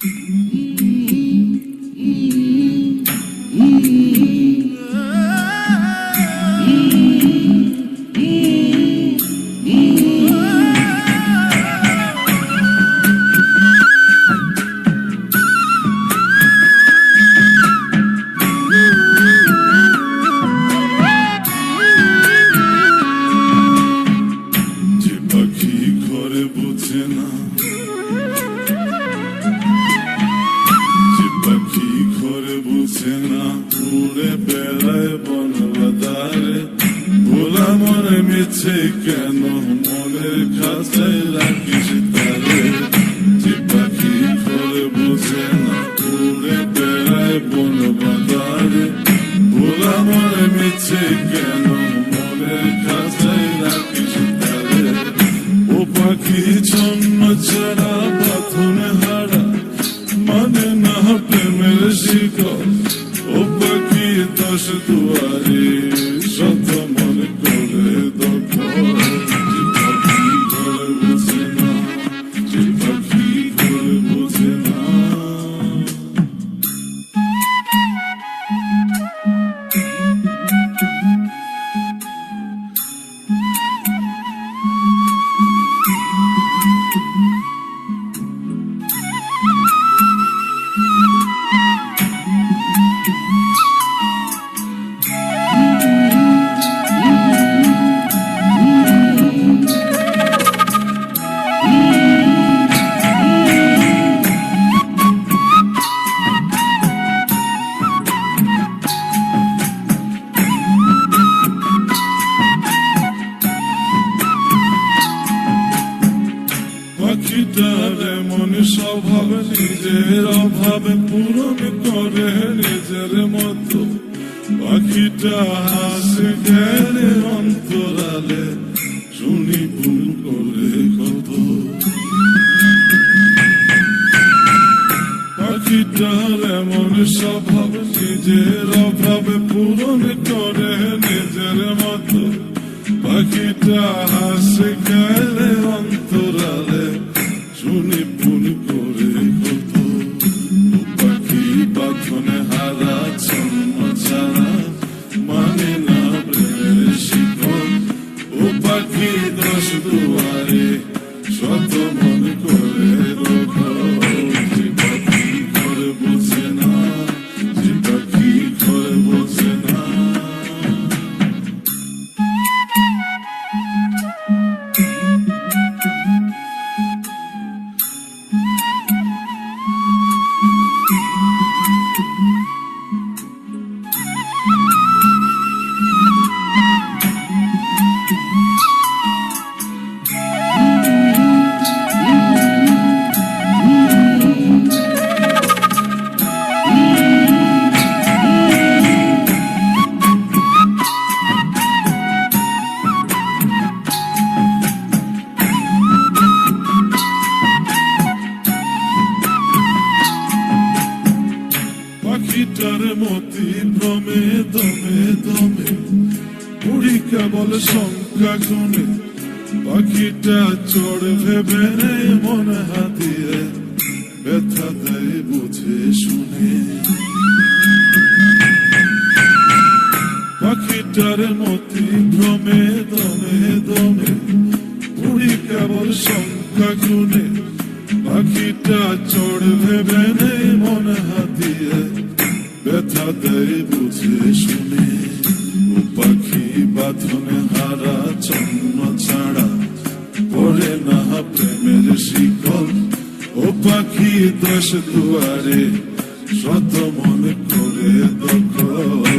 যে কেন মনের খাঁচায় রাখিস তারে যে পাখি ঘরে বোঝে না উড়ে বেড়ায় বন বাদারে ভোলা মনে মিছে কেন মনের খাঁচায় রাখিস তারে ও পাখি জন্ম ছাড়া পাথনে হারা মানে না প্রেমের শিকল ও পাখি দশ দুয়ারে নিজের অভাবে পূরণ করে নিজের মতো। পাখিটা হাসে গেলে অন্তরালে শুনি ভুল করে কত। পাখিটার এমন স্বভাব নিজের অভাবে পূরণ করে নিজের মতো। পাখিটা হাসে গেলে অন্তরালে পাখিটার মতি ভ্রমে, দমে দমে। উড়ি কেবল সংখ্যা গুনে পাখিটা চড় ভেবে নেই মন হাতিয়ে ব্যথা দেয় বুঝে শুনে। পাখিটার মতি ভ্রমে, দমে দমে। উড়ি কেবল সংখ্যা গুনে পাখিটা চড় ভেবে নেই মন হাতিয়ে ব্যথা দেয় বুঝে শুনে। ও পাখি বাঁধনে হারা চন্ন ছাড়া পরে না প্রেমের শিকল। ও পাখি দশ দুয়ারে, শত মনে করে দখল।